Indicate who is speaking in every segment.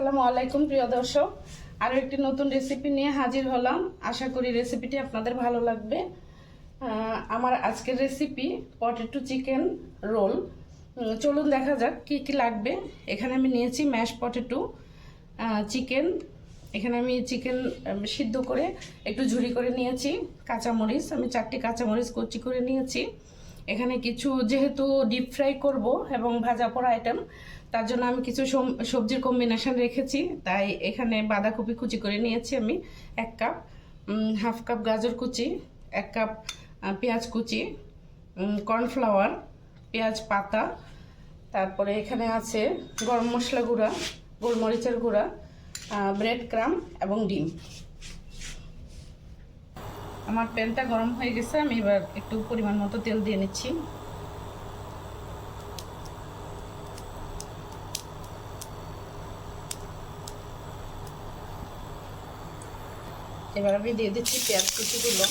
Speaker 1: আসসালামু আলাইকুম, প্রিয় দর্শক। আরও একটি নতুন রেসিপি নিয়ে হাজির হলাম। আশা করি রেসিপিটি আপনাদের ভালো লাগবে। আমার আজকের রেসিপি পটেটো চিকেন রোল চলুন দেখা যাক কি কি লাগবে। এখানে আমি নিয়েছি ম্যাশ পটেটো চিকেন এখানে আমি চিকেন সিদ্ধ করে একটু ঝুরি করে নিয়েছি। কাঁচামরিচ, আমি চারটি কাঁচামরিচ কচি করে নিয়েছি। এখানে কিছু যেহেতু ডিপ ফ্রাই করব এবং ভাজা পোড়া আইটেম তার জন্য আমি কিছু সবজির কম্বিনেশন রেখেছি। তাই এখানে বাঁধাকপি কুচি করে নিয়েছি আমি, এক কাপ হাফ কাপ গাজর কুচি, এক কাপ পেঁয়াজ কুচি কর্নফ্লাওয়ার পেঁয়াজ পাতা, তারপরে এখানে আছে গরম মশলা গুঁড়া, গোলমরিচের গুঁড়া ব্রেড ক্রাম এবং ডিম। আমার প্যানটা গরম হয়ে গেছে, আমি এবার একটু পরিমাণ মতো তেল দিয়ে নিচ্ছি। এবার আমি দিয়ে দিচ্ছি পেঁয়াজ কুচিগুলো।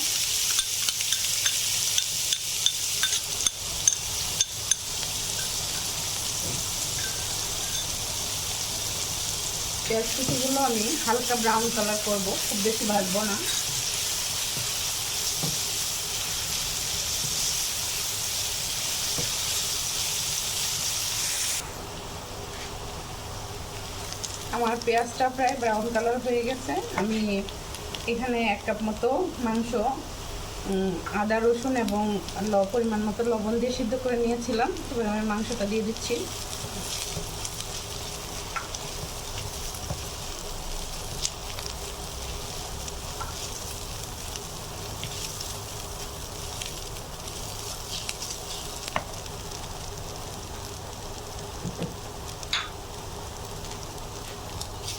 Speaker 1: পেঁয়াজ কুচিগুলো আমি হালকা ব্রাউন কালার করব, খুব বেশি ভাজবো না। আমার পেঁয়াজটা প্রায় ব্রাউন কালার হয়ে গেছে। আমি এখানে এক কাপ মতো মাংস আদা, রসুন এবং ল- পরিমাণ মতো লবণ দিয়ে সিদ্ধ করে নিয়েছিলাম। তবে আমি মাংসটা দিয়ে দিচ্ছি।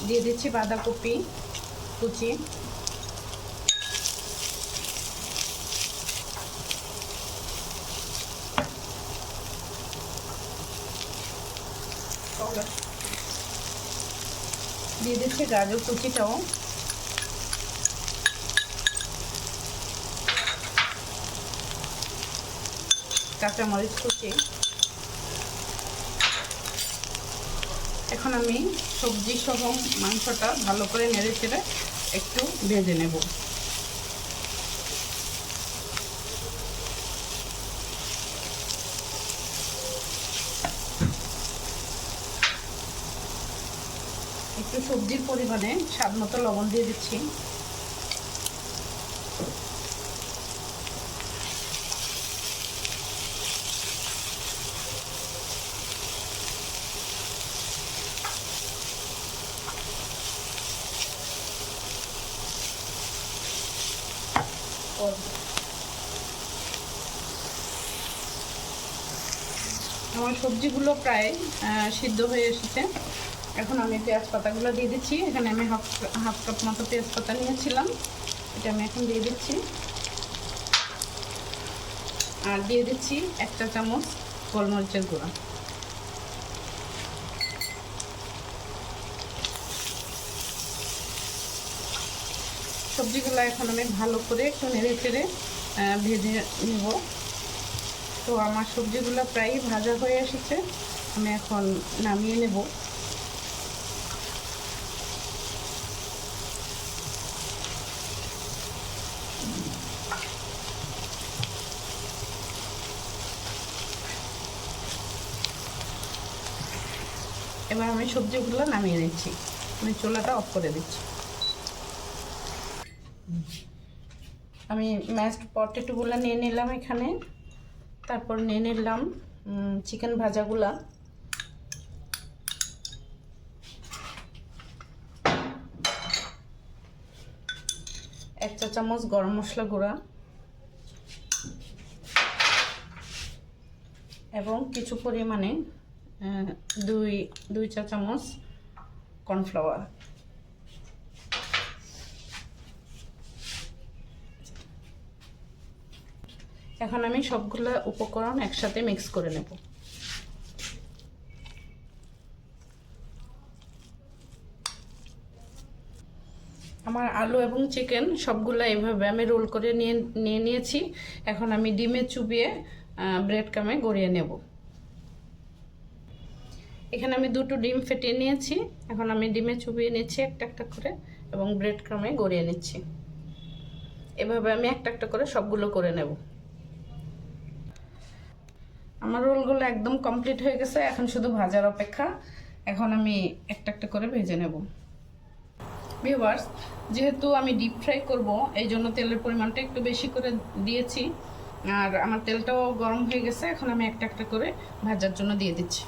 Speaker 1: দিয়ে দিচ্ছি বাঁধাকপি কুচি। দিয়ে দিচ্ছি গাজর কুচিটাও। কাঁচামরিচ কুচি। এখন আমি সবজি সহ মাংসটা ভালো করে নেড়ে চেড়ে একটু ভেজে নেব। একটু সবজির পরিমাণে স্বাদ মতো লবণ দিয়ে দিচ্ছি। আমার সবজিগুলো প্রায় সিদ্ধ হয়ে এসেছে। এখন আমি পেঁয়াজ পাতাগুলো দিয়ে দিচ্ছি। এখানে আমি হাফ হাফ কাপ মতো পেঁয়াজ পাতা নিয়েছিলাম। এটা আমি এখন দিয়ে দিচ্ছি। আর দিয়ে দিচ্ছি একটা চামচ গোলমরিচের গুঁড়া। সবজিগুলো এখন আমি ভালো করে একটু নেড়ে চেড়ে ভেজে নেব। তো আমার সবজিগুলো প্রায় ভাজা হয়ে এসেছে, আমি এখন নামিয়ে নেব। এবার আমি সবজিগুলো নামিয়ে নিচ্ছি, আমি চুলাটা অফ করে দিচ্ছি। আমি ম্যাশড পটেটোগুলো নিয়ে নিলাম এখানে। তারপর নিয়ে নিলাম চিকেন ভাজাগুলা এক চা চামচ গরম মশলা গুঁড়া। এবং কিছু পরিমাণে দুই দুই চা চামচ কর্নফ্লাওয়ার এখন আমি সবগুলো উপকরণ একসাথে মিক্স করে নেব। আমার আলু এবং চিকেন সবগুলো এভাবে আমি রোল করে নিয়ে নিয়ে নিয়েছি। এখন আমি ডিমে চুবিয়ে ব্রেড কামে গড়িয়ে নেব। এখানে আমি দুটো ডিম ফেটিয়ে নিয়েছি। এখন আমি ডিমে চুবিয়ে নিচ্ছি একটা একটা করে এবং ব্রেড ক্রামে গড়িয়ে নিচ্ছি। এভাবে আমি একটা একটা করে সবগুলো করে নেব। আমার রোলগুলো একদম কমপ্লিট হয়ে গেছে, এখন শুধু ভাজার অপেক্ষা। এখন আমি একটা একটা করে ভেজে নেব। ভিউয়ার্স যেহেতু আমি ডিপ ফ্রাই করব, এই জন্য তেলের পরিমাণটা একটু বেশি করে দিয়েছি। আর আমার তেলটাও গরম হয়ে গেছে, এখন আমি একটা একটা করে ভাজার জন্য দিয়ে দিচ্ছি।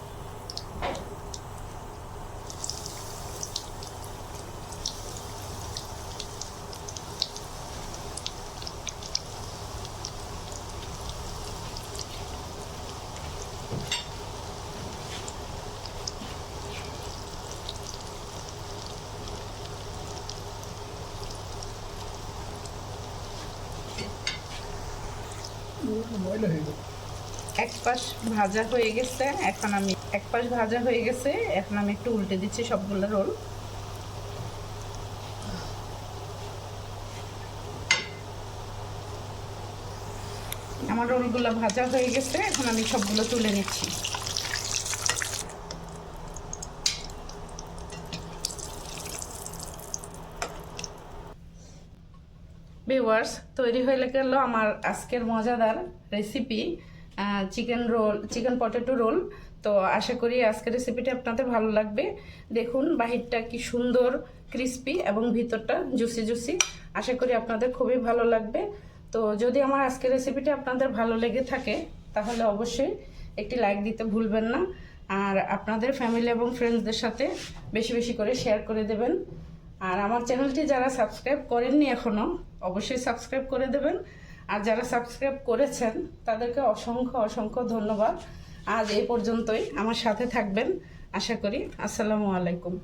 Speaker 1: এক পাশ ভাজা হয়ে গেছে, এখন আমি এক পাশ ভাজা হয়ে গেছে, এখন আমি একটু উল্টে দিচ্ছি সবগুলো রোল। আমার রোলগুলো ভাজা হয়ে গেছে, এখন আমি সবগুলো তুলে নিচ্ছি। ভিউয়ার্স তৈরি হয়ে গেল আমার আজকের মজাদার recipe chicken roll chicken potato roll তো আশা করি আজকের রেসিপিটা আপনাদের ভালো লাগবে। দেখুন বাহিরটা কি সুন্দর ক্রিস্পি এবং ভিতরটা জুসি জুসি আশা করি আপনাদের খুবই ভালো লাগবে। তো যদি আমার আজকের রেসিপিটা আপনাদের ভালো লেগে থাকে, তাহলে অবশ্যই একটি লাইক দিতে ভুলবেন না। আর আপনাদের ফ্যামিলি এবং ফ্রেন্ডসদের সাথে বেশি বেশি করে শেয়ার করে দেবেন। আর আমার চ্যানেলটি যারা সাবস্ক্রাইব করেননি এখনও অবশ্যই সাবস্ক্রাইব করে দেবেন। আর যারা সাবস্ক্রাইব করেছেন, তাদেরকে অসংখ্য অসংখ্য ধন্যবাদ। আজ এই পর্যন্তই। আমার সাথে থাকবেন। আশা করি। আসসালামু আলাইকুম।